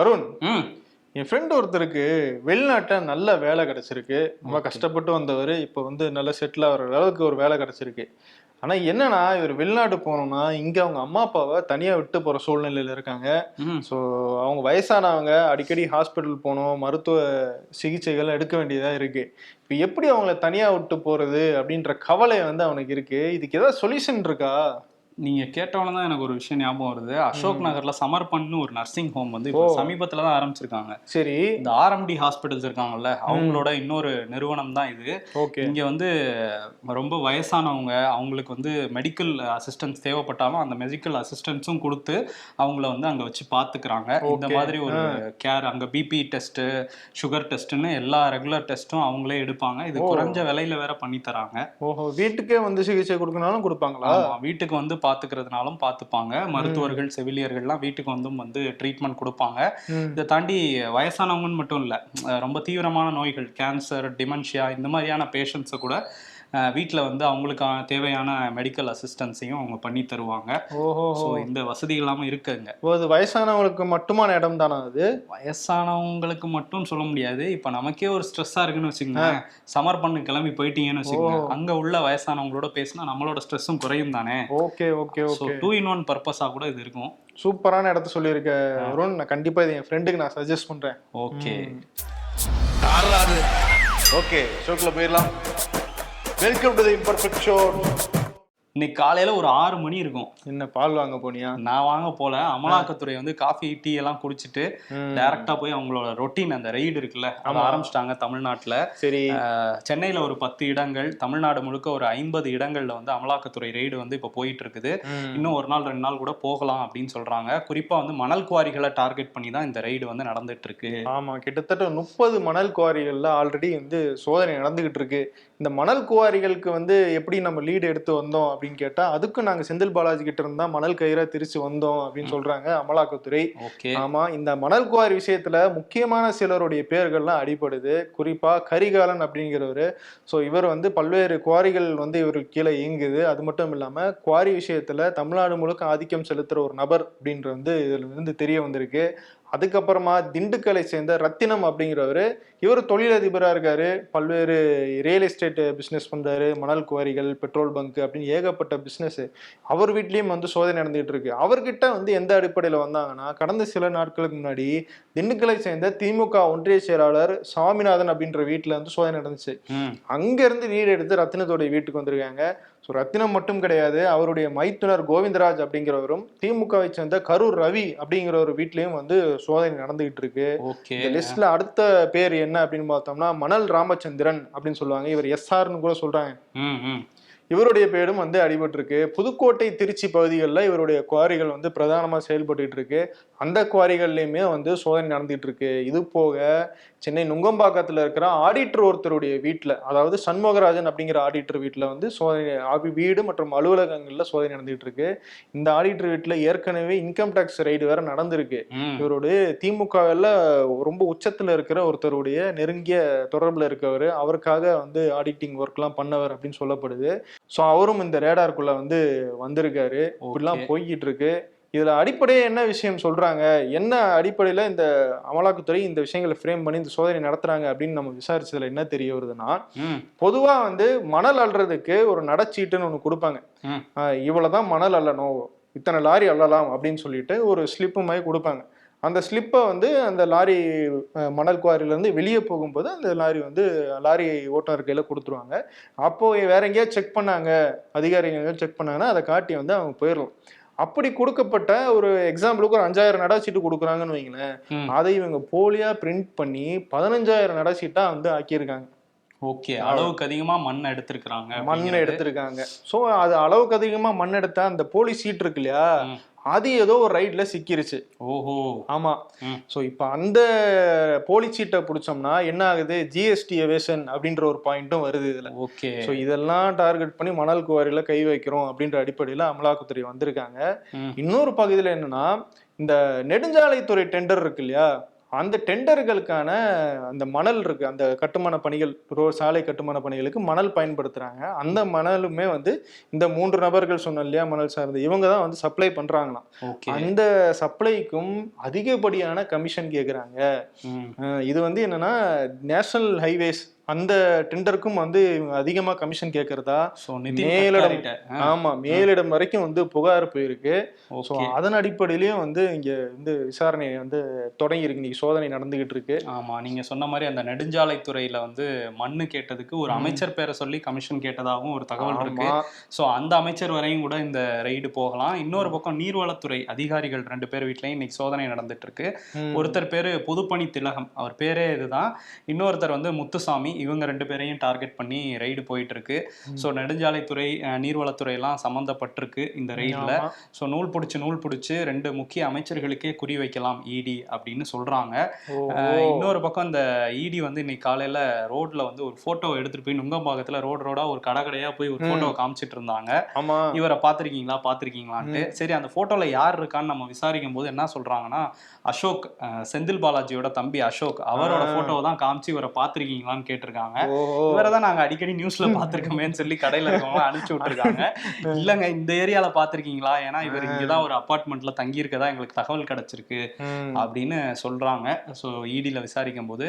வருண் என் friend ஒருத்தருக்கு வெளிநாட்டில் நல்ல வேலை கிடைச்சிருக்கு. ரொம்ப கஷ்டப்பட்டு வந்தவர். இப்போ வந்து நல்ல செட்டில் ஆகிற அளவுக்கு ஒரு வேலை கிடைச்சிருக்கு. ஆனால் என்னன்னா இவர் வெளிநாடு போனோம்னா இங்கே அவங்க அம்மா அப்பாவை தனியாக விட்டு போகிற சூழ்நிலையில் இருக்காங்க. ஸோ அவங்க வயசானவங்க அடிக்கடி ஹாஸ்பிட்டல் போகணும் மருத்துவ சிகிச்சைகள் எடுக்க வேண்டியதாக இருக்கு. இப்போ எப்படி அவங்கள தனியாக விட்டு போகிறது அப்படின்ற கவலை வந்து அவனுக்கு இருக்கு. இதுக்கு ஏதாவது சொல்யூஷன் இருக்கா? நீங்க கேட்டவன தான் எனக்கு ஒரு விஷயம் ஞாபகம் வருது. அசோக் நகர்ல சமர்பண்னு ஒரு நர்சிங் ஹோம் வந்து இப்போ. சமீபத்துல தான் ஆரம்பிச்சிருக்காங்க. சரி. இந்த ஆர்எம்டி ஹாஸ்பிட்டல்ஸ் இருக்காங்கல்ல அவங்களோட இன்னொரு நிறுவனம் தான் இது. இங்க வந்து ரொம்ப வயசானவங்க அவங்களுக்கு வந்து மெடிக்கல் அசிஸ்டன்ஸ் தேவைப்பட்டாலும் அந்த மெடிக்கல் அசிஸ்டன்ஸும் கொடுத்து அவங்கள வந்து அங்க வச்சு பாத்துக்கிறாங்க. இந்த. மாதிரி ஒரு கேர் அங்க பிபி டெஸ்ட் சுகர் டெஸ்ட்னு எல்லா ரெகுலர் டெஸ்ட்டும் அவங்களே எடுப்பாங்க. இது. குறைஞ்ச விலையில வேற பண்ணி தராங்க. ஓஹோ. வீட்டுக்கே வந்து சிகிச்சை கொடுக்கனாலும் கொடுப்பாங்களா? வீட்டுக்கு வந்து பாத்துக்கிறதுனாலும் பாத்துப்பாங்க மருத்துவர்கள் செவிலியர்கள்லாம் வீட்டுக்கு வந்து வந்து ட்ரீட்மெண்ட் கொடுப்பாங்க. இதை தாண்டி வயசானவங்கன்னு மட்டும் இல்ல ரொம்ப தீவிரமான நோய்கள் கேன்சர் டிமென்ஷியா இந்த மாதிரியான பேஷண்ட்ஸை கூட வீட்டில் வந்து அவங்களுக்கான தேவையான மெடிக்கல் அசிஸ்டன்ஸையும் அவங்க பண்ணி தருவாங்க. ஓஹோ ஸோ இந்த வசதி எல்லாமே இருக்குங்க. ஓ, அது வயசானவங்களுக்கு மட்டுமான இடம் தானா அது? வயசானவங்களுக்கு மட்டும் சொல்ல முடியாது. இப்போ நமக்கே ஒரு ஸ்ட்ரெஸ்ஸாக இருக்குன்னு வச்சுக்கோங்க. சமர் பண்ணு கிளம்பி போயிட்டீங்கன்னு வச்சுக்கோங்க. அங்கே உள்ள வயசானவங்களோட பேசினா நம்மளோட ஸ்ட்ரெஸ்ஸும் குறையும் தானே? Okay okay so okay. Two in one பர்பஸாக கூட இது இருக்கும். சூப்பரான இடத்த சொல்லியிருக்க அருண். நான் கண்டிப்பா இது என் ஃப்ரெண்டுக்கு நான் சஜஸ்ட் பண்றேன். ஓகே ஓகே ஷோக்குள்ள போயிடலாம். Welcome to the Imperfect Show. இன்னைக்கு காலையில ஒரு ஆறு மணி இருக்கும். என்ன பால் வாங்க போனியா? நான் வாங்க போல. அமலாக்கத்துறை வந்து காஃபி டீ எல்லாம் குடிச்சிட்டு. டைரக்டா போய் அவங்களோட ரொட்டீன் அந்த ரைடு இருக்குல்ல அதை. ஆரம்பிச்சிட்டாங்க தமிழ்நாட்டுல. சரி. சென்னையில ஒரு பத்து இடங்கள் தமிழ்நாடு முழுக்க ஒரு ஐம்பது இடங்கள்ல வந்து அமலாக்கத்துறை ரைடு வந்து இப்போ போயிட்டு இருக்குது. இன்னும் ஒரு நாள் ரெண்டு நாள் கூட போகலாம் அப்படின்னு சொல்றாங்க. குறிப்பா வந்து மணல் குவாரிகளை டார்கெட் பண்ணி தான் இந்த ரைடு வந்து நடந்துட்டு இருக்கு. ஆமா கிட்டத்தட்ட முப்பது மணல் குவாரிகள்ல ஆல்ரெடி வந்து சோதனை நடந்துகிட்டு இருக்கு. இந்த மணல் குவாரிகளுக்கு வந்து எப்படி நம்ம லீடு எடுத்து வந்தோம் அப்படின்னு கேட்டா அதுக்கும் நாங்க செந்தில் பாலாஜி கிட்ட இருந்தா மணல் கயிறா திருச்சி வந்தோம் அப்படின்னு சொல்றாங்க அமலாக்கத்துறை. ஆமா இந்த மணல் குவாரி விஷயத்துல முக்கியமான சிலருடைய பேர்கள்லாம் அடிபடுது. குறிப்பா கரிகாலன் அப்படிங்கிறவரு. ஸோ இவர் வந்து பல்வேறு குவாரிகள் வந்து இவருக்கு கீழே இயங்குது. அது மட்டும் இல்லாம குவாரி விஷயத்துல தமிழ்நாடு முழுக்க ஆதிக்கம் செலுத்துற ஒரு நபர் அப்படின்ற வந்து இதுல இருந்து தெரிய வந்திருக்கு. அதுக்கப்புறமா திண்டுக்கலை சேர்ந்த ரத்தினம் அப்படிங்கிறவர் இவர் தொழிலதிபராக இருக்காரு. பல்வேறு ரியல் எஸ்டேட் பிஸ்னஸ் பண்றாரு. மணல் குவாரிகள் பெட்ரோல் பங்க் அப்படின்னு ஏகப்பட்ட பிஸ்னஸ் அவர் வீட்லயும் வந்து சோதனை நடந்துகிட்டு இருக்கு. அவர்கிட்ட வந்து எந்த அடிப்படையில் வந்தாங்கன்னா கடந்த சில நாட்களுக்கு முன்னாடி திண்டுக்கலை சேர்ந்த திமுக ஒன்றிய செயலாளர் சாமிநாதன் அப்படின்ற வீட்டில் வந்து சோதனை நடந்துச்சு. அங்கிருந்து வீடு எடுத்து ரத்தினத்தோடைய வீட்டுக்கு வந்திருக்காங்க. ஸோ ரத்தினம் மட்டும் கிடையாது அவருடைய மைத்துனர் கோவிந்தராஜ் அப்படிங்கிறவரும் திமுகவை சேர்ந்த கரூர் ரவி அப்படிங்கிற ஒரு வீட்லயும் வந்து சோதனை நடந்துகிட்டு இருக்கு. ஓகே. இந்த லிஸ்ட்ல அடுத்த பேர் என்ன அப்படின்னு பார்த்தோம்னா மணல் ராமச்சந்திரன் அப்படின்னு சொல்லுவாங்க. இவர் எஸ்ஆர்னு கூட சொல்றாங்க. இவருடைய பேரும் வந்து அடிபட்டிருக்கு. புதுக்கோட்டை திருச்சி பகுதிகளில் இவருடைய குவாரிகள் வந்து பிரதானமாக செயல்பட்டுட்டு இருக்கு. அந்த குவாரிகள்லையுமே வந்து சோதனை நடந்துகிட்டு இருக்கு. இது போக சென்னை நுங்கம்பாக்கத்தில் இருக்கிற ஆடிட்டர் ஒருத்தருடைய வீட்டில் அதாவது சண்முகராஜன் அப்படிங்கிற ஆடிட்டர் வீட்டில் வந்து சோதனை வீடு மற்றும் அலுவலகங்களில் சோதனை நடந்துகிட்டு இருக்கு. இந்த ஆடிட்டர் வீட்டில் ஏற்கனவே இன்கம் டேக்ஸ் ரைடு வேற நடந்திருக்கு. இவருடைய திமுகவில் ரொம்ப உச்சத்தில் இருக்கிற ஒருத்தருடைய நெருங்கிய தொடர்பில் இருக்கவர் அவருக்காக வந்து ஆடிட்டிங் ஒர்க்லாம் பண்ணவர் அப்படின்னு சொல்லப்படுது. ஸோ அவரும் இந்த ரேடாருக்குள்ள வந்து வந்திருக்காரு. இப்படிலாம் போய்கிட்டு இருக்கு. இதுல அடிப்படையே என்ன விஷயம் சொல்றாங்க? என்ன அடிப்படையில இந்த அமலாக்கத்துறை இந்த விஷயங்களை ஃப்ரேம் பண்ணி இந்த சோதனை நடத்துறாங்க அப்படின்னு நம்ம விசாரிச்சதுல என்ன தெரிய வருதுன்னா ம். பொதுவா வந்து மணல் அள்ளுறதுக்கு ஒரு நடச்சீட்டுன்னு ஒன்று கொடுப்பாங்க. ம். ஆஹ் இவ்வளவுதான் மணல் அள்ளணும் இத்தனை லாரி அள்ளலாம் அப்படின்னு சொல்லிட்டு ஒரு ஸ்லிப்பு மாதிரி கொடுப்பாங்க. அந்த ஸ்லிப்பை வந்து அந்த லாரி மணல் குவாரியிலேருந்து வெளியே போகும்போது அந்த லாரி வந்து லாரி ஓட்டுநர் கையில் கொடுத்துருவாங்க. அப்போ வேற எங்கேயாவது செக் பண்ணாங்க அதிகாரிகள் செக் பண்ணாங்கன்னா அதை காட்டி வந்து அவங்க போயிடலாம். அப்படி கொடுக்கப்பட்ட ஒரு எக்ஸாம்பிளுக்கு ஒரு அஞ்சாயிரம் நட சீட்டு கொடுக்குறாங்கன்னு வைங்களேன். அதை இவங்க போலியா பிரிண்ட் பண்ணி பதினஞ்சாயிரம் நட சீட்டா வந்து ஆக்கியிருக்காங்க. ஓகே அளவுக்கு அதிகமா மண் எடுத்திருக்கிறாங்க மண். எடுத்திருக்காங்க. சோ அது அளவுக்கு அதிகமா மண் எடுத்தா அந்த போலி சீட் இருக்கு இல்லையா. அது ஏதோ ஒரு ரைட்ல சிக்கிருச்சு. ஓஹோ. ஆமா. சோ இப்ப அந்த போலி சீட்டை பிடிச்சோம்னா என்ன ஆகுது? ஜிஎஸ்டி எவேஷன் அப்படின்ற ஒரு பாயிண்ட்டும் வருது இதுல. ஓகே. சோ இதெல்லாம் டார்கெட் பண்ணி மணல் குவாரியில கை வைக்கிறோம் அப்படின்ற அடிப்படையில அமலாக்கத்துறை வந்திருக்காங்க. இன்னொரு பகுதியில் என்னன்னா இந்த நெடுஞ்சாலைத்துறை டெண்டர் இருக்கு இல்லையா? அந்த டெண்டர்களுக்கான அந்த மணல் இருக்கு அந்த கட்டுமான பணிகள் ரோ சாலை கட்டுமான பணிகளுக்கு மணல் பயன்படுத்துறாங்க. அந்த மணலுமே வந்து இந்த மூன்று நபர்கள் சொன்ன இல்லையா மணல் சார்ந்து இவங்க தான் வந்து சப்ளை பண்றாங்களாம். அந்த சப்ளைக்கும் அதிகப்படியான கமிஷன் கேக்குறாங்க. அஹ் இது வந்து என்னன்னா நேஷனல் ஹைவேஸ் அந்த டெண்டருக்கும் வந்து இவங்க அதிகமா கமிஷன் கேட்கறதா மேலிடம் ஆமா மேலிடம் வரைக்கும் வந்து புகார் போயிருக்கு. ஸோ அதன் அடிப்படையிலயும் வந்து இங்க வந்து விசாரணை வந்து தொடங்கி இருக்கு இன்னைக்கு சோதனை நடந்துகிட்டு இருக்கு. ஆமா நீங்க சொன்ன மாதிரி அந்த நெடுஞ்சாலைத்துறையில வந்து மண்ணு கேட்டதுக்கு ஒரு அமைச்சர் பேரை சொல்லி கமிஷன் கேட்டதாகவும் ஒரு தகவல் இருக்கு. ஸோ அந்த அமைச்சர் வரையும் கூட இந்த ரெய்டு போகலாம். இன்னொரு பக்கம் நீர்வளத்துறை அதிகாரிகள் ரெண்டு பேர் வீட்லயும் இன்னைக்கு சோதனை நடந்துட்டு இருக்கு. ஒருத்தர் பேரு புதுப்பணி திலகம். அவர் பேரே இதுதான். இன்னொருத்தர் வந்து முத்துசாமி. இவங்க ரெண்டு பேரையும் டார்கெட் பண்ணி ரெய்டு போயிட்டு இருக்கு ஸோ நெடுஞ்சாலைத்துறை அஹ், நீர்வளத்துறை எல்லாம் சம்பந்தப்பட்டிருக்கு இந்த ரெய்டில். ஸோ நூல் பிடிச்சி நூல் பிடிச்சி ரெண்டு முக்கிய அமைச்சர்களுக்கே குறி வைக்கலாம் இடி அப்படின்னு சொல்றாங்க. இன்னொரு பக்கம் இந்த இடி வந்து இன்னைக்கு காலையில ரோட்ல வந்து ஒரு போட்டோ எடுத்துட்டு போய் நுங்கம்பாக்கத்துல ரோடு ரோடா ஒரு கடை கடையா போய் ஒரு போட்டோ காமிச்சிட்டு இருந்தாங்க. இவரை பார்த்திருக்கீங்களா? பார்த்திருக்கீங்களான்ட்டு. சரி அந்த போட்டோல யார் இருக்கான்னு நம்ம விசாரிக்கும் போது என்ன சொல்றாங்கன்னா அசோக் செந்தில் பாலாஜியோட தம்பி அசோக் அவரோட போட்டோவை தான் காமிச்சு இவரை பார்த்திருக்கீங்களான்னு கேட்டிருக்காங்க. ஓஹோ இவரை தான் நாங்க அடிக்கடி நியூஸ்ல பார்த்திருக்கோமேன்னு சொல்லி கடையில இருக்கவங்க அனுப்பிச்சு விட்டுருக்காங்க. இல்லங்க இந்த ஏரியால பார்த்திருக்கீங்களா? ஏன்னா இவர் இங்கதான் ஒரு அபார்ட்மெண்ட்ல தங்கி இருக்கதா எங்களுக்கு தகவல் கிடைச்சிருக்கு. அப்படின்னு சொல்றாங்க. ஸோ இடியில் விசாரிக்கும் போது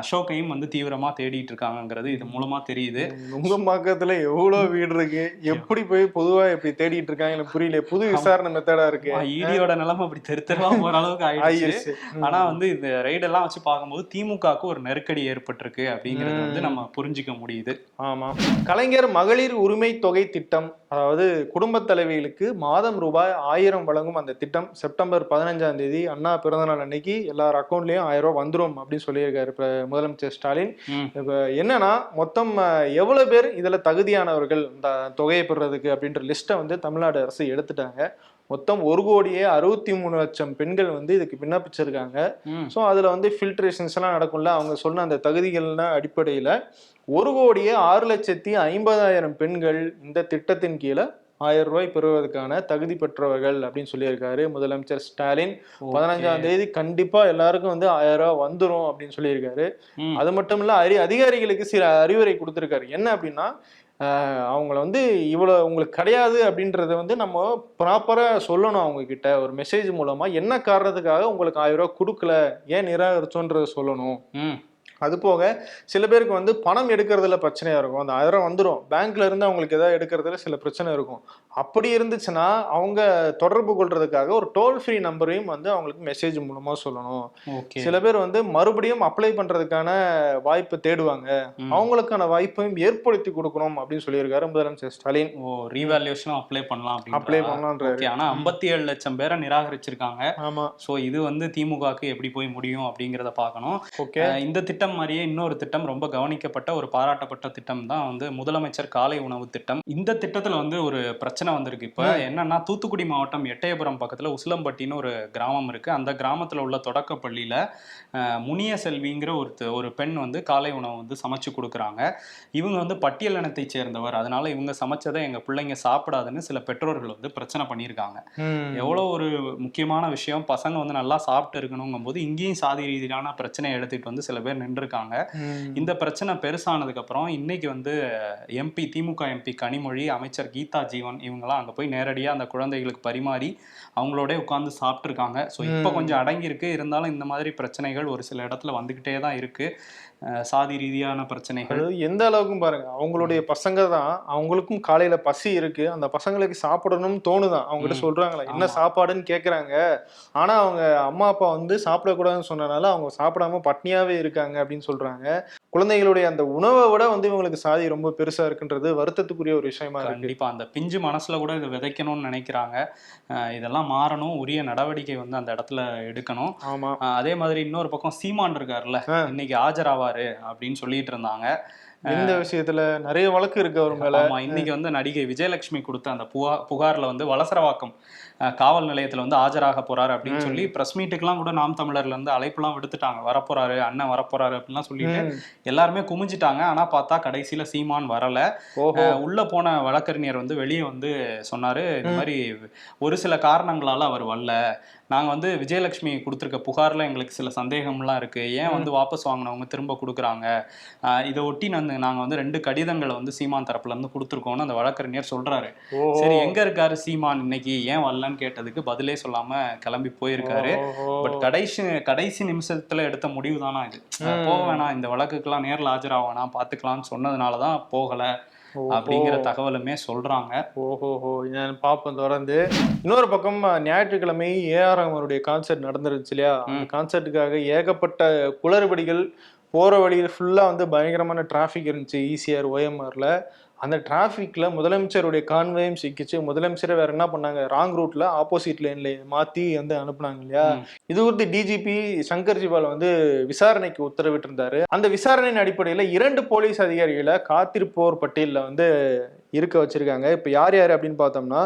அசோக்கையும் வந்து தீவிரமா தேடிட்டு இருக்காங்கங்கிறது இது மூலமா தெரியுது. நுங்கம்பாக்கத்துல எவ்வளவு வீடு இருக்கு? எப்படி போய் பொதுவா இப்படி தேடிட்டு இருக்காங்க எனக்கு புரியல. புது விசாரணை மெத்தடா இருக்கு. இடியோட நிலைமை அப்படி தெரு தெருவா போற அளவுக்கு ஆயிடுச்சு. ஆனா வந்து இந்த ரெய்டெல்லாம் வச்சு பார்க்கும்போது திமுகவுக்கு ஒரு நெருக்கடி ஏற்பட்டிருக்கு அப்படிங்கிறது வந்து நம்ம புரிஞ்சுக்க முடியுது. ஆமா. கலைஞர் மகளிர் உரிமை தொகை திட்டம் அதாவது குடும்பத் தலைவிகளுக்கு மாதம் ரூபாய் ஆயிரம் வழங்கும் அந்த திட்டம் செப்டம்பர் பதினஞ்சாம் தேதி அண்ணா பிறந்தநாள் அன்னைக்கு எல்லார் அக்கௌண்ட்லயும் ஆயிரம் ரூபாய் வந்துரும் அப்படின்னு சொல்லியிருக்காரு இப்ப முதலமைச்சர் ஸ்டாலின். இப்ப என்னன்னா மொத்தம் எவ்வளவு பேர் இதுல தகுதியானவர்கள் இந்த தொகையை பெறுறதுக்கு அப்படின்ற லிஸ்ட்டை வந்து தமிழ்நாடு அரசு எடுத்துட்டாங்க. மொத்தம் ஒரு கோடியே அறுபத்தி மூணு லட்சம் பெண்கள் வந்து இதுக்கு விண்ணப்பிச்சிருக்காங்க. ஸோ அதில் வந்து ஃபில்ட்ரேஷன்ஸ் எல்லாம் நடக்கும்ல. அவங்க சொன்ன அந்த தகுதிகள்னா அடிப்படையில் ஒரு கோடியே ஆறு லட்சத்தி ஐம்பதாயிரம் பெண்கள் இந்த திட்டத்தின் கீழே ஆயிரம் ரூபாய் பெறுவதற்கான தகுதி பெற்றவர்கள் அப்படின்னு சொல்லியிருக்காரு முதலமைச்சர் ஸ்டாலின். பதினஞ்சாம் தேதி கண்டிப்பா எல்லாருக்கும் வந்து ஆயிரம் ரூபாய் வந்துரும் அப்படின்னு சொல்லியிருக்காரு. அது மட்டும் இல்ல அறி அதிகாரிகளுக்கு சில அறிவுரை கொடுத்திருக்காரு. என்ன அப்படின்னா அவங்கள வந்து இவ்வளோ உங்களுக்கு கிடையாது அப்படின்றத வந்து நம்ம ப்ராப்பராக சொல்லணும் அவங்கக்கிட்ட ஒரு மெசேஜ் மூலமாக என்ன காரணத்துக்காக உங்களுக்கு ஆயிரம் ரூபா கொடுக்கல? ஏன் நிராகரிச்சோன்றத சொல்லணும். ம். அது போக சில பேருக்கு வந்து பணம் எடுக்கிறதுல பிரச்சனையா இருக்கும். அந்த ஆயிரம் வந்துடும் பேங்க்ல இருந்து அவங்களுக்கு ஏதாவது எடுக்கிறதுல சில பிரச்சனை இருக்கும். அப்படி இருந்துச்சுன்னா அவங்க தொடர்பு கொள்றதுக்காக ஒரு டோல் ஃப்ரீ நம்பரையும் வந்து அவங்களுக்கு மெசேஜ் மூலமா சொல்லணும். சில பேர் வந்து மறுபடியும் அப்ளை பண்றதுக்கான வாய்ப்பு தேடுவாங்க. அவங்களுக்கான வாய்ப்பையும் ஏற்படுத்தி கொடுக்கணும் அப்படின்னு சொல்லியிருக்காரு முதலமைச்சர் ஸ்டாலின். ஓ ரீவேல்யூஷனும் அப்ளை பண்ணலாம் அப்ளை பண்ணலான்றாரு. ஓகே ஆனா ஐம்பத்தி ஏழு லட்சம் பேரை நிராகரிச்சிருக்காங்க. ஆமா. ஸோ இது வந்து திமுகவுக்கு எப்படி போய் முடியும் அப்படிங்கிறத பார்க்கணும். ஓகே இந்த திட்டம் மாதிரியே இன்னொரு திட்டம் ரொம்ப கவனிக்கப்பட்ட ஒரு பாராட்டப்பட்ட திட்டம் தான் வந்து முதலமைச்சர் காலை உணவு திட்டம். இந்த திட்டத்துல வந்து ஒரு பிரச்சனை வந்திருக்கு இப்போ. என்னன்னா தூத்துக்குடி மாவட்டம் எட்டயபுரம் பக்கத்துல உசிலம்பட்டின்னு ஒரு கிராமம் இருக்கு. அந்த கிராமத்துல உள்ள தொடக்க பள்ளியில முனிய செல்விங்கிற ஒரு ஒரு பெண் வந்து காலை உணவு வந்து சமைச்சு கொடுக்குறாங்க. இவங்க வந்து பட்டியல் இனத்தை சேர்ந்தவர். அதனால இவங்க சமைச்சதை எங்க பிள்ளைங்க சாப்பிடாதுன்னு சில பெற்றோர்கள் வந்து பிரச்சனை பண்ணியிருக்காங்க. ம். எவ்வளோ ஒரு முக்கியமான விஷயம். பசங்க வந்து நல்லா சாப்பிட்டு இருக்கணுங்கும் போது இங்கேயும் சாதி ரீதியிலான பிரச்சனையை எடுத்துட்டு வந்து சில பேர் நின்றுருக்காங்க ம். இந்த பிரச்சனை பெருசானதுக்கு அப்புறம் இன்னைக்கு வந்து எம்பி திமுக எம்பி கனிமொழி அமைச்சர் கீதா ஜீவன் இவங்கெல்லாம் அங்க போய் நேரடியா அந்த குழந்தைகளுக்கு பரிமாறி அவங்களோட உட்காந்து சாப்பிட்ருக்காங்க ஸோ இப்போ. கொஞ்சம் அடங்கியிருக்கு இருந்தாலும் இந்த மாதிரி பிரச்சனைகள் ஒரு சில இடத்துல வந்துகிட்டே தான் இருக்கு அஹ் சாதி ரீதியான பிரச்சனைகள் எந்த அளவுக்கும் பாருங்க அவங்களுடைய பசங்க தான் அவங்களுக்கும் காலையில பசி இருக்கு அந்த பசங்களுக்கு சாப்பிடணும்னு தோணுதான் அவங்க கிட்ட. சொல்றாங்களா என்ன. சாப்பாடுன்னு கேக்குறாங்க ஆனா அவங்க அம்மா அப்பா வந்து சாப்பிடக்கூடாதுன்னு சொன்னனால அவங்க சாப்பிடாம பட்னியாவே இருக்காங்க அப்படின்னு சொல்றாங்க குழந்தைகளுடைய அந்த உணவை விட வந்து இவங்களுக்கு சாதி ரொம்ப பெருசா இருக்குன்றது வருத்தத்துக்குரிய ஒரு விஷயமா இருக்கு. கண்டிப்பா. அந்த பிஞ்சு மனசுல கூட இதை விதைக்கணும்னு நினைக்கிறாங்க. இதெல்லாம் மாறணும். உரிய நடவடிக்கை வந்து அந்த இடத்துல எடுக்கணும். ஆமா. அதே மாதிரி இன்னொரு பக்கம் சீமான் இருக்காருல்ல. இன்னைக்கு ஆஜராவாரு அப்படின்னு சொல்லிட்டு இருந்தாங்க. இந்த விஷயத்துல நிறைய வழக்கு இருக்கு அவர் மேல. இன்னைக்கு வந்து நடிகை விஜயலட்சுமி கொடுத்த அந்த புகா புகார்ல வந்து வலசரவாக்கம் காவல் நிலையத்துல வந்து ஆஜராக போறாரு அப்படின்னு. சொல்லி பிரஸ் மீட்டுக்கெல்லாம் கூட நாம் தமிழர்ல இருந்து அழைப்புலாம் விடுத்துட்டாங்க. வரப்போறாரு அண்ணன் வரப்போறாரு அப்படின்லாம் சொல்லிட்டு. எல்லாருமே குமிஞ்சிட்டாங்க. ஆனா பார்த்தா கடைசியில சீமான் வரல. உள்ள போன வழக்கறிஞர் வந்து வெளியே வந்து சொன்னாரு இந்த மாதிரி ஒரு சில காரணங்களால அவர் வரல. நாங்க வந்து விஜயலட்சுமி கொடுத்துருக்க புகார்ல எங்களுக்கு சில சந்தேகம்லாம் இருக்கு. ஏன் வந்து வாபஸ் வாங்கினவங்க திரும்ப கொடுக்குறாங்க? ஆஹ் இதை ஒட்டி வந்து நாங்க வந்து ரெண்டு கடிதங்களை வந்து சீமான் தரப்புல இருந்து கொடுத்துருக்கோம்னு அந்த வழக்கறிஞர் சொல்றாரு. சரி எங்க இருக்காரு சீமான் இன்னைக்கு? ஏன் வரலன்னு கேட்டதுக்கு பதிலே சொல்லாம கிளம்பி போயிருக்காரு. பட் கடைசி கடைசி நிமிஷத்துல எடுத்த முடிவு தானா இது போக வேணாம் இந்த வழக்குக்கெல்லாம் நேர்ல ஆஜராக வேணாம் பாத்துக்கலாம்னு சொன்னதுனாலதான் போகல. அப்படிங்கிற தகவலுமே சொல்றாங்க. ஓஹோஹோ. நான் பார்ப்பேன் தொடர்ந்து. இன்னொரு பக்கம் ஞாயிற்றுக்கிழமை ஏஆர் அவருடைய கான்சர்ட் நடந்துருச்சு இல்லையா? அந்த கான்சர்ட்டுக்காக ஏகப்பட்ட குளறுபடிகள் போற வழியில் ஃபுல்லா வந்து பயங்கரமான டிராஃபிக் இருந்துச்சு E ஈசிஆர் ஓஎம்ஆர்ல அந்த டிராஃபிக்ல முதலமைச்சருடைய கான்வேயும் சிக்கிச்சு. முதலமைச்சரை வேற என்ன பண்ணாங்க? ராங் ரூட்ல ஆப்போசிட் லேன்ல மாத்தி வந்து அனுப்புனாங்க இல்லையா. இது குறித்து டிஜிபி சங்கர் ஜிவால் வந்து விசாரணைக்கு உத்தரவிட்டிருந்தாரு. அந்த விசாரணையின் அடிப்படையில இரண்டு போலீஸ் அதிகாரிகளை காத்திருப்போர் பட்டியலில் வந்து இருக்க வச்சிருக்காங்க. இப்ப யார் யார் அப்படின்னு பார்த்தோம்னா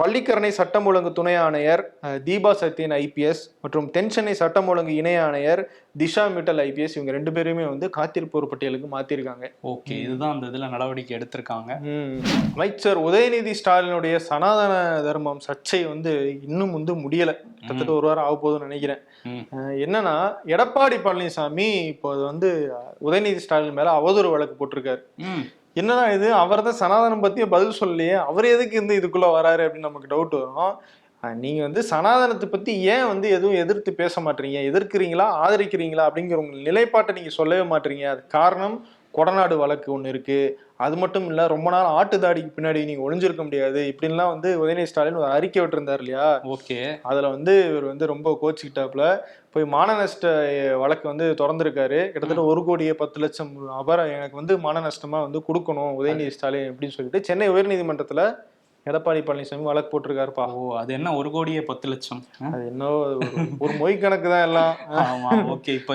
பள்ளிக்கரணை சட்டம் ஒழுங்கு துணை ஆணையர் தீபா சத்யன் ஐபிஎஸ் மற்றும் தென்சென்னை சட்டம் ஒழுங்கு இணை ஆணையர் திஷா மிட்டல் ஐபிஎஸ் இவங்க ரெண்டு பேருமே வந்து காத்திருப்போர் பட்டியலுக்கு மாத்திருக்காங்க. ஓகே இதுதான் அந்த இதுல நடவடிக்கை எடுத்திருக்காங்க. ம். அமைச்சர் உதயநிதி ஸ்டாலினுடைய சனாதன தர்மம் சர்ச்சை வந்து இன்னும் வந்து முடியல. கிட்டத்தட்ட ஒரு வாரம் ஆக போகுதுன்னு நினைக்கிறேன் என்னன்னா எடப்பாடி பழனிசாமி இப்போ அது வந்து உதயநிதி ஸ்டாலின் மேல அவதூறு வழக்கு போட்டிருக்காரு. என்னடா இது? அவர் தான் சனாதனம் பத்தி பதில் சொல்லலையே. அவர் எதுக்கு இந்த இதுக்குள்ள வராரு அப்படின்னு நமக்கு டவுட் வரும். நீங்க வந்து சனாதனத்தை பத்தி ஏன் வந்து எதுவும் எதிர்த்து பேச மாட்டீங்க? எதிர்க்கிறீங்களா? ஆதரிக்கிறீங்களா? அப்படிங்கிற உங்க நிலைப்பாட்டை நீங்க சொல்லவே மாட்டீங்க. அது காரணம் கொடநாடு வழக்கு ஒன்று இருக்கு. அது மட்டும் இல்ல ரொம்ப நாள் ஆட்டு தாடிக்கு பின்னாடி நீங்க ஒளிஞ்சிருக்க முடியாது. இப்படின்லாம் வந்து உதயநிதி ஸ்டாலின் ஒரு அறிக்கை விட்டிருந்தார் இல்லையா? ஓகே. அதுல வந்து இவர் வந்து ரொம்ப கோச்சிக்கிட்டாப்புல. போய் மான நஷ்ட வழக்கு வந்து திறந்திருக்காரு கிட்டத்தட்ட ஒரு கோடியே பத்து லட்சம் அபரம் எனக்கு வந்து மான நஷ்டமா வந்து கொடுக்கணும் உதயநிதி ஸ்டாலின் அப்படின்னு சொல்லிட்டு சென்னை உயர்நீதிமன்றத்துல எடப்பாடி பழனிசாமி வழக்கு போட்டிருக்காருப்பா. ஓ அது என்ன ஒரு கோடியே பத்து லட்சம்? அது என்ன ஒரு- மொய் கணக்கு தான் எல்லாம். ஆமா ஓகே. இப்ப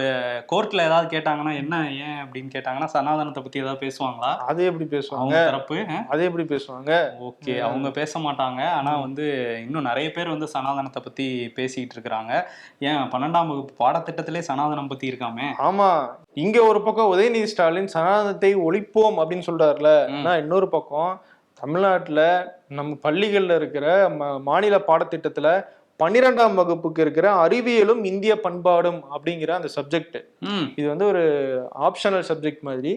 கோர்ட்ல ஏதாவது கேட்டாங்கன்னா என்ன ஏன் அப்படின்னு கேட்டாங்கன்னா சனாதனத்தை பத்தி ஏதாவது பேசுவாங்களா? அது எப்படி பேசுவாங்க? அவங்க தரப்பு அது எப்படி பேசுவாங்க? ஓகே அவங்க பேச மாட்டாங்க. ஆனா வந்து இன்னும் நிறைய பேர் வந்து சனாதனத்தை பத்தி பேசிக்கிட்டு இருக்கிறாங்க. ஏன் பன்னெண்டாம் வகுப்பு பாடத்திட்டத்திலே சனாதனம் பத்தி இருக்காமே. ஆமா. இங்க ஒரு பக்கம் உதயநிதி ஸ்டாலின் சனாதனத்தை ஒழிப்போம் அப்படின்னு சொல்றாருல. ஆனா இன்னொரு பக்கம் தமிழ்நாட்டுல நம்ம பள்ளிகள்ல இருக்கிற மாநில பாடத்திட்டத்துல பன்னிரெண்டாம் வகுப்புக்கு இருக்கிற அறிவியலும் இந்திய பண்பாடும் அப்படிங்கிற அந்த சப்ஜெக்ட் இது வந்து ஒரு ஆப்ஷனல் சப்ஜெக்ட் மாதிரி.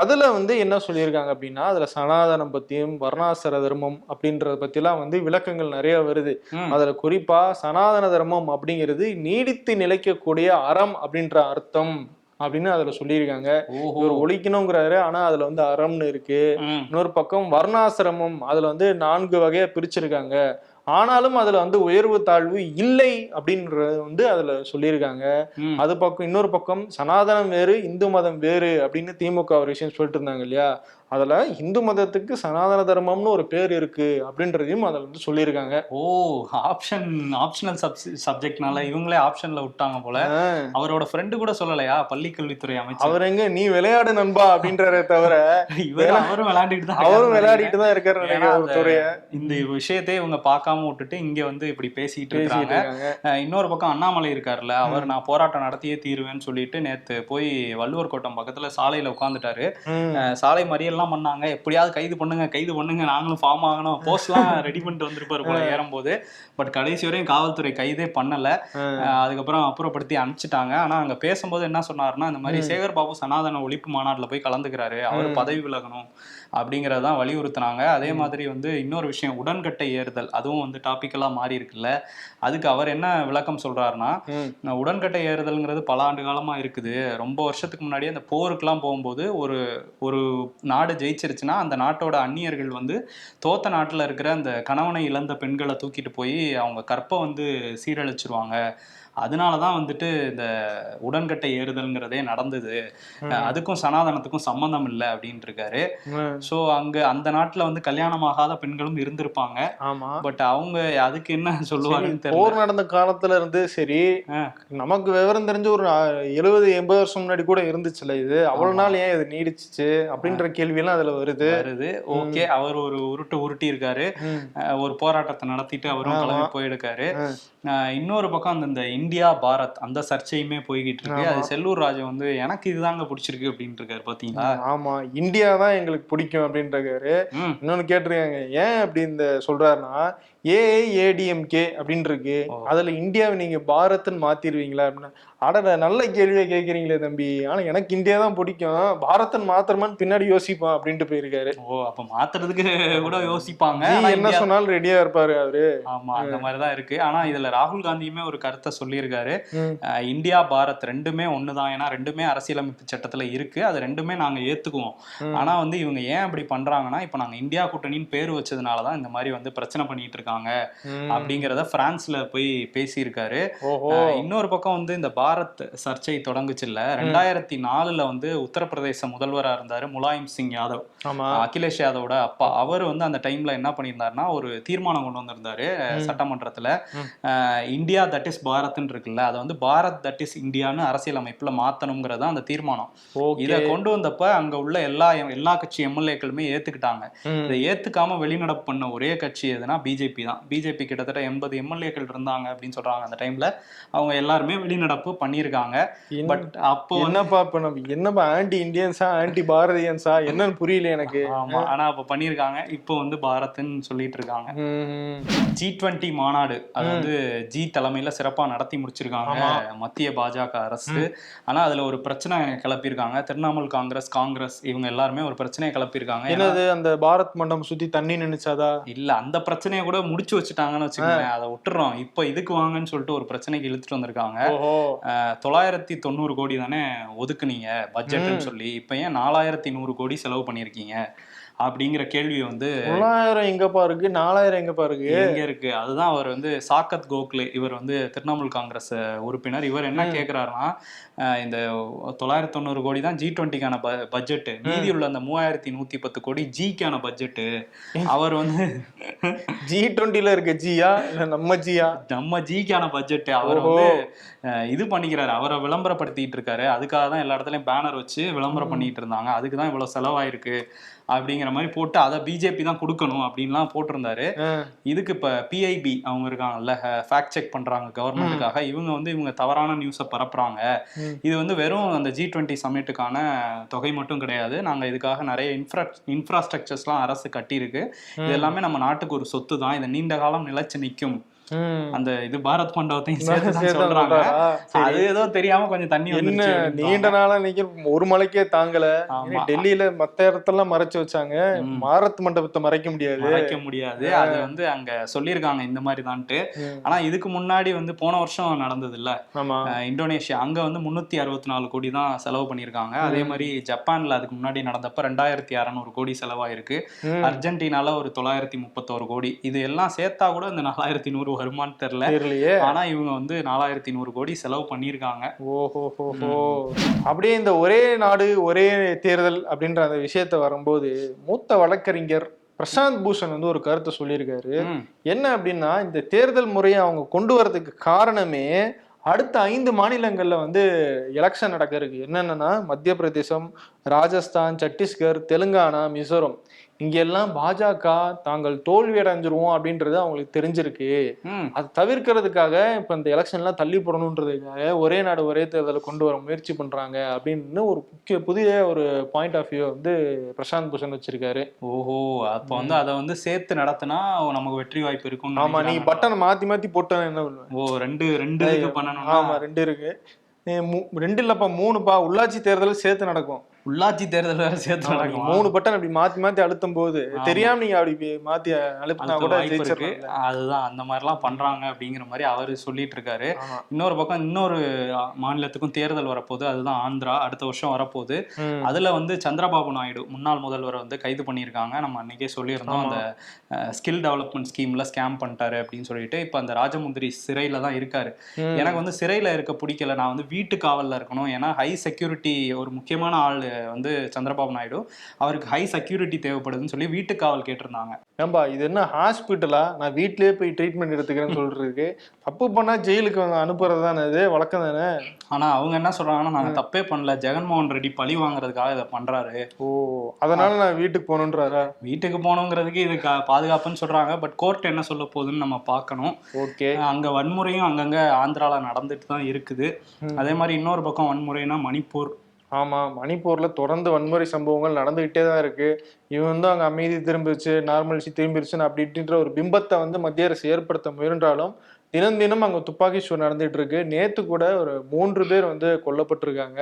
அதுல வந்து என்ன சொல்லியிருக்காங்க அப்படின்னா அதுல சனாதனம் பத்தியும் வர்ணாசிர தர்மம் அப்படின்றத பத்திலாம் வந்து விளக்கங்கள் நிறைய வருது. அதுல குறிப்பா சனாதன தர்மம் அப்படிங்கிறது நீடித்து நிலைக்கக்கூடிய அறம் அப்படின்ற அர்த்தம். அப்படின்னு அதுல சொல்லியிருக்காங்க. இவர் ஒழிக்கணுங்கிறாரு ஆனா அதுல வந்து அறம்னு இருக்கு. இன்னொரு பக்கம் வர்ணாசிரமம் அதுல வந்து நான்கு வகையா பிரிச்சிருக்காங்க. ஆனாலும் அதுல வந்து உயர்வு தாழ்வு இல்லை அப்படின்றது வந்து அதுல சொல்லியிருக்காங்க. அது பக்கம் இன்னொரு பக்கம் சனாதனம் வேறு இந்து மதம் வேறு அப்படின்னு திமுக ஒரு விஷயம் சொல்லிட்டு இருந்தாங்க இல்லையா? அதுல இந்து மதத்துக்கு சனாதன தர்மம்னு ஒரு பேர் இருக்கு அப்படின்றதையும் அதுல வந்து சொல்லியிருக்காங்க. ஓ ஆப்ஷன் ஆப்ஷனல் சப்ஜெக்ட்னால இவங்களே ஆப்ஷன்ல விட்டாங்க போல. அவரோட ஃப்ரெண்டு கூட சொல்லலையா? பள்ளிக்கல்வித்துறை அமைச்சர். அவர் எங்க நீ விளையாடு நண்பா அப்படின்றத தவிர இவர் அவரும் விளையாண்டுட்டு தான் அவரும். விளையாடிட்டு தான் இருக்காரு இந்த விஷயத்தை இவங்க பார்க்காம விட்டுட்டு இங்க வந்து இப்படி பேசிட்டு இருக்காங்க. இன்னொரு பக்கம் அண்ணாமலை இருக்காருல்ல அவர் நான் போராட்டம் நடத்தியே தீருவேன்னு சொல்லிட்டு நேத்து போய் வள்ளுவர் கோட்டம் பக்கத்துல சாலையில உட்காந்துட்டாரு ம். அஹ் மறியல்லாம் பண்ணாங்க. எப்படியாவது கைது பண்ணுங்க கைது பண்ணுங்க நாங்களும் ஃபார்ம் ஆகணும். போஸ்ட்லாம் ரெடி பண்ணிட்டு வந்திருப்பாரு போல ஏறும்போது. பட் கடைசி வரையும் காவல்துறை கைதே பண்ணல. அதுக்கப்புறம் அப்புறப்படுத்தி அனுப்பிச்சிட்டாங்க. ஆனா அங்க பேசும்போது என்ன சொன்னாருன்னா இந்த மாதிரி சேகர் பாபு சனாதன ஒழிப்பு மாநாட்டுல போய் கலந்துக்கிறாரு. அவர் பதவி விலகணும். அப்படிங்கறதான் வலியுறுத்தினாங்க. அதே மாதிரி வந்து இன்னொரு விஷயம் உடன்கட்டை ஏறுதல். அதுவும் வந்து டாபிக்கலா மாறி இருக்குல்ல. அதுக்கு அவர் என்ன விளக்கம் சொல்றாருன்னா. உடன்கட்டை ஏறுதல்ங்கிறது பல ஆண்டு காலமா இருக்குது. ரொம்ப வருஷத்துக்கு முன்னாடி அந்த போருக்குலாம் போகும்போது ஒரு ஒரு நாடு ஜெயிச்சிருச்சுன்னா அந்த நாட்டோட அந்நியர்கள் வந்து தோத்த நாட்டுல இருக்கிற அந்த கணவனை இழந்த பெண்களை தூக்கிட்டு போய் அவங்க கற்பை வந்து சீரழிச்சிருவாங்க. அதனால தான் வந்துட்டு இந்த உடன்கட்டை ஏறுதல்ங்கிறதே நடந்தது. அதுக்கும் சனாதனத்துக்கும் சம்பந்தம் இல்லை அப்படின்ட்டு இருக்காரு. ஸோ அங்க அந்த நாட்டுல வந்து கல்யாணமாகாத பெண்களும் இருந்திருப்பாங்க. பட் அவங்க அதுக்கு என்ன தெரியல. போர் நடந்த காலத்துல இருந்து சரி. நமக்கு விவரம் தெரிஞ்சு ஒரு எழுபது எண்பது வருஷம் முன்னாடி கூட இருந்துச்சுல இது. அவ்வளவு. நாள் ஏன் இது நீடிச்சுச்சு அப்படின்ற கேள்வி எல்லாம் அதுல வருது. வருது. ஓகே அவர் ஒரு உருட்டு உருட்டி இருக்காரு ஒரு போராட்டத்தை நடத்திட்டு அவரும். கிளம்பி போயிருக்காரு. இன்னொரு பக்கம் அந்த இந்த இந்திய பாரத் அந்த சர்ச்சையுமே போய்கிட்டு இருக்கு. அது செல்லூர் ராஜு வந்து எனக்கு இதுதாங்க பிடிச்சிருக்கு அப்படின்ட்டு இருக்காரு பாத்தீங்களா? ஆமா. இந்தியா தான் எங்களுக்கு பிடிக்கும் அப்படின்றாரு இன்னொன்னு கேட்டிருக்காங்க ஏன் அப்படி இந்த சொல்றாருன்னா ஏஐஏடிஎம்கே அப்படின்னு இருக்கு. அதுல இந்தியாவை நீங்க பாரத்னு மாத்திருவீங்களா? அப்படின்னா அடட நல்ல கேள்வியை கேட்குறீங்களே தம்பி. ஆனா எனக்கு இந்தியா தான் பிடிக்கும். பாரதன் மாத்திரமான்னு பின்னாடி யோசிப்பான் அப்படின்ட்டு போயிருக்காரு. ஓ அப்ப மாத்துறதுக்கு கூட யோசிப்பாங்க. என்ன சொன்னாலும் ரெடியா இருப்பாரு அவரு. ஆமா அந்த மாதிரிதான் இருக்கு. ஆனா இதுல ராகுல் காந்தியுமே ஒரு கருத்தை சொல்லியிருக்காரு. இந்தியா பாரத் ரெண்டுமே ஒண்ணுதான். ஏன்னா ரெண்டுமே அரசியலமைப்பு சட்டத்துல இருக்கு. அது ரெண்டுமே நாங்க ஏத்துக்குவோம். ஆனா வந்து இவங்க ஏன் அப்படி பண்றாங்கன்னா இப்ப நாங்க இந்தியா கூட்டணின்னு பேர் வச்சதுனாலதான் இந்த மாதிரி வந்து பிரச்சனை பண்ணிட்டு இருக்காங்க. அப்படிங்கறத பிரான்ஸ்ல போய் பேசியிருக்காரு. இன்னொரு பக்கம் வந்து இந்த பாரத் சர்ச்சை தொடங்குச்சு இல்ல ரெண்டாயிரத்தி நாலுல வந்து உத்தரப்பிரதேச முதல்வரா இருந்தாரு முலாயம் சிங் யாதவ். அகிலேஷ் யாதவோட அப்பா. அவர் வந்து அந்த டைம்ல என்ன பண்ணியிருந்தாருன்னா ஒரு தீர்மானம் கொண்டு வந்திருந்தாரு. சட்டமன்றத்துல. இந்தியா தட் இஸ் பாரத்னு இருக்குல்ல அதை வந்து பாரத் தட் இஸ் இந்தியான்னு அரசியல் அமைப்புல மாத்தணுங்கிறது அந்த தீர்மானம். இதை கொண்டு வந்தப்ப அங்க உள்ள எல்லா எல்லா கட்சி எம்எல்ஏக்களுமே ஏத்துக்கிட்டாங்க. இதை ஏத்துக்காம வெளிநடப்பு பண்ண ஒரே கட்சி எதுனா பிஜேபி தான். பிஜேபி கிட்டத்தட்ட எண்பது எம்எல்ஏக்கள் இருந்தாங்க அப்படின்னு சொல்றாங்க அந்த டைம்ல. அவங்க எல்லாருமே வெளிநடப்பு பண்ணியிருக்காங்க பட் அப்போ என்னப்பா இப்ப நம்ம என்னப்பா ஆன்டி இந்தியன்ஸா ஆன்டி பாரதியன்ஸா என்னன்னு புரியல எனக்கு. ஆமா ஆனா அப்ப பண்ணியிருக்காங்க இப்போ வந்து பாரத்ன்னு சொல்லிட்டு இருக்காங்க. ஜி டுவெண்ட்டி மாநாடு. அது வந்து ஜி தலைமையில சிறப்பா நடத்தி முடிச்சிருக்காங்க. மத்திய பாஜக அரசு. ஆனா அதுல ஒரு பிரச்சனை கிளப்பியிருக்காங்க. திரிணாமுல் காங்கிரஸ் காங்கிரஸ் இவங்க எல்லாருமே ஒரு பிரச்சனையை கிளப்பியிருக்காங்க. என்னது அந்த பாரத் மண்டபம் சுத்தி தண்ணி நினைச்சாதா இல்ல அந்த பிரச்சனையை கூட முடிச்சு வச்சுட்டாங்கன்னு வச்சுக்கோங்களேன். அதை விட்டுறோம். இப்போ இதுக்கு வாங்கன்னு சொல்லிட்டு ஒரு பிரச்சனைக்கு இழுத்துட்டு வந்திருக்காங்க. தொள்ளாயிரத்தி தொண்ணூறு கோடி தானே ஒதுக்குனீங்க பட்ஜெட்னு சொல்லி. இப்போ ஏன் நாலாயிரத்தி நூறு கோடி செலவு பண்ணியிருக்கீங்க? அப்படிங்கிற கேள்வி வந்து தொள்ளாயிரம் எங்கப்பா இருக்கு நாலாயிரம் எங்கப்பா இருக்கு எங்க இருக்கு? அதுதான் அவர் வந்து சாக்கத் கோக்லே இவர் வந்து திரிணாமுல் காங்கிரஸ் உறுப்பினர். இவர் என்ன கேக்குறாருன்னா அஹ், இந்த தொள்ளாயிரத்தி தொண்ணூறு கோடி தான் ஜி டுவெண்ட்டிக்கான பட்ஜெட் மீதி உள்ள அந்த மூவாயிரத்தி நூத்தி பத்து கோடி ஜிக்கான பட்ஜெட் அவர் வந்து ஜி டுவெண்ட்டில இருக்க ஜியா? இல்ல நம்ம ஜியா? நம்ம ஜிக்கான பட்ஜெட் அவர். வந்து இது பண்ணிக்கிறாரு. அவரை விளம்பரப்படுத்திட்டு இருக்காரு. அதுக்காக தான் எல்லா இடத்துலயும் பேனர் வச்சு விளம்பரம் பண்ணிட்டு இருந்தாங்க. அதுக்கு தான் இவ்வளவு செலவாயிருக்கு. அப்படிங்கிற மாதிரி போட்டு அதை பிஜேபி தான் கொடுக்கணும் அப்படின்லாம் போட்டிருந்தாரு. இதுக்கு இப்ப பிஐபி அவங்க இருக்காங்கல்ல ஃபேக்ட் செக் பண்றாங்க கவர்மெண்ட்டுக்காக இவங்க வந்து இவங்க தவறான நியூஸை பரப்புறாங்க. இது வந்து வெறும் அந்த ஜி டுவெண்ட்டி சமிட்டுக்கான தொகை மட்டும் கிடையாது. நாங்க இதுக்காக நிறைய இன்ஃப்ரா இன்ஃப்ராஸ்ட்ரக்சர்ஸ்லாம் அரசு கட்டியிருக்கு. இது எல்லாமே நம்ம நாட்டுக்கு ஒரு சொத்து தான் இது நீண்ட காலம் நிலைச்சு நிற்கும். அந்த இது பாரத் மண்டபத்தையும் சேர்த்து சொல்றாங்க. அது ஏதோ தெரியாம கொஞ்சம் தண்ணி என்ன. நீண்ட நாளா நீங்க ஒரு மலைக்கே தாங்கல. டெல்லியில மத்த இடத்தெல்லாம் மறைச்சு வச்சாங்க. பாரத் மண்டபத்தை மறைக்க முடியாது. மறைக்க முடியாது. அது வந்து அங்க சொல்லியிருக்காங்க இந்த மாதிரி தான்ட்டு. ஆனா இதுக்கு முன்னாடி வந்து போன வருஷம் நடந்தது இல்ல இந்தோனேஷியா. அங்க வந்து முன்னூத்தி அறுபத்தி நாலு கோடி தான் செலவு பண்ணியிருக்காங்க. அதே மாதிரி ஜப்பான்ல அதுக்கு முன்னாடி நடந்தப்ப ரெண்டாயிரத்தி அறநூறு கோடி செலவாயிருக்கு. அர்ஜென்டினால ஒரு தொள்ளாயிரத்தி முப்பத்தோரு கோடி. இது எல்லாம் சேர்த்தா கூட இந்த நாலாயிரத்தி நூறு வருமானு தெரியல. தெரியலையே. ஆனா இவங்க வந்து நாலாயிரத்தி நூறு கோடி செலவு பண்ணியிருக்காங்க. ஓஹோ ஹோ அப்படியே இந்த ஒரே நாடு ஒரே தேர்தல் அப்படின்ற அந்த விஷயத்த வரும்போது மூத்த வழக்கறிஞர் பிரசாந்த் பூஷன் வந்து ஒரு கருத்தை சொல்லியிருக்காரு. என்ன அப்படின்னா இந்த தேர்தல் முறையை அவங்க கொண்டு வரதுக்கு காரணமே அடுத்த ஐந்து மாநிலங்கள்ல வந்து எலெக்ஷன் நடக்க இருக்கு என்னென்னன்னா மத்திய பிரதேசம் ராஜஸ்தான் சத்தீஸ்கர் தெலுங்கானா மிசோரம். இங்கெல்லாம் பாஜக தாங்கள் தோல்வி அடைஞ்சிருவோம் அப்படின்றது அவங்களுக்கு தெரிஞ்சிருக்கு. அதை தவிர்க்கிறதுக்காக இப்ப இந்த எலெக்ஷன்லாம் தள்ளி போடணுன்றதுக்காக ஒரே நாடு ஒரே தேர்தலை கொண்டு வர முயற்சி பண்றாங்க அப்படின்னு ஒரு முக்கிய புதிய ஒரு பாயிண்ட் ஆஃப் வியூ வந்து பிரசாந்த் பூஷன் வச்சிருக்காரு. ஓஹோ அப்ப வந்து அதை வந்து சேர்த்து நடத்தினா நமக்கு வெற்றி வாய்ப்பு இருக்கும் ஆமா நீ பட்டனை மாத்தி மாத்தி போட்டா என்ன ஓ ரெண்டு ரெண்டு இதுக்கு பண்ணணும்னா? ஆமா ரெண்டு இருக்கு. ரெண்டு இல்லப்பா மூணுப்பா. உள்ளாட்சி தேர்தல் சேர்த்து நடக்கும். உள்ளாட்சி தேர்தல் வேற சேர்த்து நடக்குமா? மூணு பட்டன் அப்படி மாத்தி மாத்தி அழுத்தும் போது. தெரியாம நீங்க அப்படி மாத்தி அழுத்தினா கூட இருக்கு. அதுதான் அந்த மாதிரிலாம் பண்றாங்க அப்படிங்கிற மாதிரி அவரு சொல்லிட்டு இருக்காரு. இன்னொரு பக்கம் இன்னொரு மாநிலத்துக்கும் தேர்தல் வரப்போகுது. அதுதான் ஆந்திரா அடுத்த வருஷம் வரப்போகுது. அதுல வந்து சந்திரபாபு நாயுடு முன்னாள் முதல்வர் வந்து கைது பண்ணியிருக்காங்க. நம்ம அன்னைக்கே சொல்லியிருந்தோம். அந்த ஸ்கில் டெவலப்மெண்ட் ஸ்கீம்ல ஸ்கேம் பண்ணிட்டாரு அப்படின்னு சொல்லிட்டு இப்போ அந்த ராஜமுந்திரி சிறையில தான் இருக்காரு. எனக்கு வந்து சிறையில இருக்க பிடிக்கல. நான் வந்து வீட்டு காவல்ல இருக்கணும். ஏன்னா ஹை செக்யூரிட்டி ஒரு முக்கியமான ஆள். வந்து சந்திரபாபு நாயுடு அவருக்கு ஹை செக்யூரிட்டி தேவைப்படுதுன்னு சொல்லி வீட்டு காவல் கேட்டிருந்தாங்க. ஏம்பா இது என்ன ஹாஸ்பிட்டலா நான் வீட்லயே போய் ட்ரீட்மெண்ட் எடுத்துக்கிறேன்னு சொல்றதுக்கு. தப்பு பண்ணா ஜெயிலுக்கு அனுப்புறது தானே இது? வழக்கம் தானே? ஆனா அவங்க என்ன சொல்றாங்கன்னா நாங்க தப்பே பண்ணல. ஜெகன்மோகன் ரெட்டி பழி வாங்குறதுக்காக இதை பண்றாரு. ஓ அதனால நான் வீட்டுக்கு போகணுன்றாரா? வீட்டுக்கு போகணுங்கிறதுக்கு இது பாதுகாப்புன்னு சொல்றாங்க. பட் கோர்ட் என்ன சொல்ல போகுதுன்னு நம்ம பார்க்கணும். ஓகே. அங்க வன்முறையும் அங்கங்க ஆந்திரால நடந்துட்டு தான் இருக்குது. அதே மாதிரி இன்னொரு பக்கம் வன்முறைனா மணிப்பூர். ஆமாம் மணிப்பூரில் தொடர்ந்து வன்முறை சம்பவங்கள் நடந்துக்கிட்டே தான் இருக்குது இவன் வந்து அங்கே அமைதி திரும்பிச்சு நார்மல்சி திரும்பிடுச்சுன்னு அப்படி இப்படின்ற ஒரு பிம்பத்தை வந்து மத்திய அரசு ஏற்படுத்த முயன்றாலும் தினம் தினம் அங்கே துப்பாக்கி சூடு நடந்துட்டு இருக்கு. நேற்று கூட ஒரு மூன்று பேர் வந்து கொல்லப்பட்டிருக்காங்க.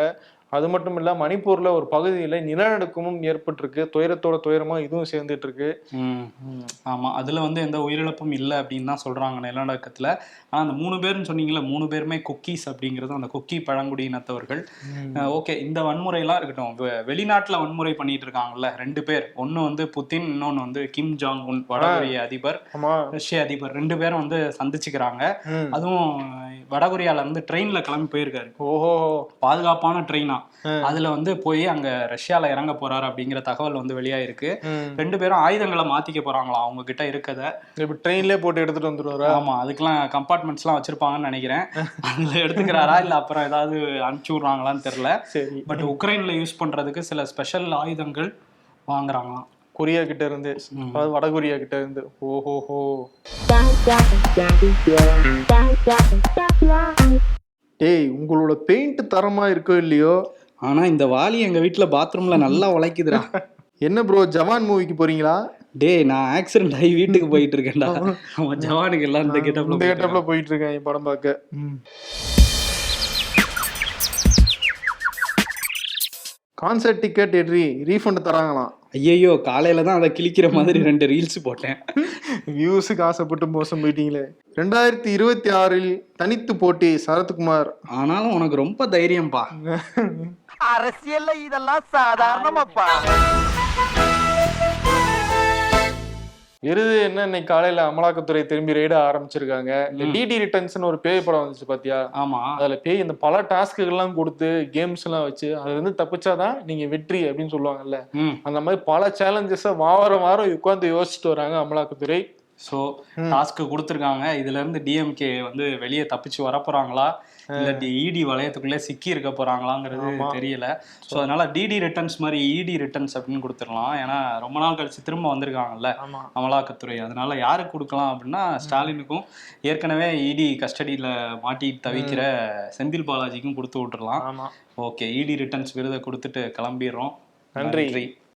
அது மட்டும் இல்ல மணிப்பூர்ல ஒரு பகுதியில நிலநடுக்கமும் ஏற்பட்டிருக்கு. துயரத்தோட துயரமா இதுவும் சேர்ந்துட்டு இருக்கு. ஆமா. அதுல வந்து எந்த உயிரிழப்பும் இல்லை அப்படின்னு தான் சொல்றாங்க நிலநடுக்கத்துல. ஆனா அந்த மூணு பேர்னு சொன்னீங்கல்ல மூணு பேருமே குக்கீஸ் அப்படிங்கிறது அந்த குக்கி பழங்குடியினத்தவர்கள். ஓகே இந்த வன்முறையெல்லாம் இருக்கட்டும். வெளிநாட்டுல வன்முறை பண்ணிட்டு இருக்காங்கல்ல ரெண்டு பேர். ஒன்னு வந்து புத்தின் இன்னொன்னு வந்து கிம் ஜாங் உன் வடகொரிய அதிபர் ரஷ்ய அதிபர். ரெண்டு பேரும் வந்து சந்திச்சுக்கிறாங்க. அதுவும் வடகொரியால இருந்து ட்ரெயின்ல கிளம்பி போயிருக்காரு. ஓஹோ. பாதுகாப்பான ட்ரெயினா ம். அதுல வந்து போய் அங்க ரஷ்யால இறங்க போறாரு அப்படிங்கிற தகவல் வந்து வெளியாயிருக்கு. ரெண்டு பேரும் ஆயுதங்களை மாத்திக்க போறாங்களாம் அவங்க கிட்ட இருக்கத. இப்ப ட்ரெயின்லயே போட்டு எடுத்துட்டு வந்துருவாரா? ஆமா அதுக்கெல்லாம் கம்பார்ட்மெண்ட்ஸ்லாம் வச்சிருப்பாங்கன்னு நினைக்கிறேன். அதுல எடுத்துக்கிறாரா இல்ல அப்புறம் ஏதாவது அனுப்பிச்சு விடுறாங்களான்னு தெரியல. சரி. பட் உக்ரைன்ல யூஸ் பண்றதுக்கு சில ஸ்பெஷல் ஆயுதங்கள் வாங்குறாங்களாம். கொரியா கிட்ட இருந்து. அதாவது வட கொரியா கிட்ட இருந்து. ஓஹோஹோ. டேய் உங்களோட பெயிண்ட் தரமா இருக்கோ இல்லையோ? ஆனா இந்த வாலி எங்க வீட்டுல பாத்ரூம்ல நல்லா உழைக்குதுடா. என்ன ப்ரோ ஜவான் மூவிக்கு போறீங்களா? டேய் நான் ஆக்சிடென்ட் ஆகி வீட்டுக்கு போயிட்டு இருக்கேன்டா. அவன் ஜவானுக்கு எல்லாம் இந்த இந்த கெட்டப்ல கெட்டப்ல போயிட்டு இருக்கேன் என் படம் பார்க்க. கான்சர்ட் டிக்கெட் எட்ரி ரீஃபண்ட் தராங்களாம். ஐயையோ காலையில தான் அதை கிழிக்கிற மாதிரி ரெண்டு ரீல்ஸ் போட்டேன். வியூஸுக்கு ஆசைப்பட்டு மோசம் போயிட்டீங்களே. ரெண்டாயிரத்தி இருபத்தி ஆறில் தனித்து போட்டி சரத்குமார். ஆனாலும் உனக்கு ரொம்ப தைரியம்பா அரசியல்ல இதெல்லாம் சாதாரணமாப்பா. விருது என்ன இன்னைக்கு காலையில அமலாக்கத்துறை திரும்பி ரெய்ட ஆரம்பிச்சிருக்காங்க. இந்த டிடி ரிட்டர்ன்ஸ்னு ஒரு பேய் படம் வந்துச்சு பாத்தியா? ஆமா. அதுல பேய் இந்த பல டாஸ்க்குகள்லாம் கொடுத்து கேம்ஸ் எல்லாம் வச்சு அதுல இருந்து தப்பிச்சாதான் நீங்க வெற்றி அப்படின்னு சொல்லுவாங்கல்ல. அந்த மாதிரி பல சேலஞ்சஸ வாரம் வாரம் உட்காந்து யோசிச்சுட்டு வராங்க அமலாக்கத்துறை. ஸோ டாஸ்க் கொடுத்துருக்காங்க. இதுல இருந்து டிஎம்கே வந்து வெளியே தப்பிச்சு வர போறாங்களா இல்ல இடி வளையத்துக்குள்ளே சிக்கி இருக்க போறாங்களாங்கிறது. தெரியல. ஸோ அதனால டிடி ரிட்டர்ன்ஸ் மாதிரி இடி ரிட்டர்ன்ஸ் அப்படின்னு கொடுத்துடலாம். ஏன்னா ரொம்ப நாள் கழிச்சு திரும்ப வந்திருக்காங்கல்ல அமலாக்கத்துறை. அதனால யாருக்கு கொடுக்கலாம் அப்படின்னா ஸ்டாலினுக்கும் ஏற்கனவே இடி கஸ்டடியில மாட்டி தவிக்கிற செந்தில் பாலாஜிக்கும் கொடுத்து விட்டுறலாம் ஓகே இடி ரிட்டர்ன்ஸ் விருதை கொடுத்துட்டு கிளம்பிடுறோம். நன்றி.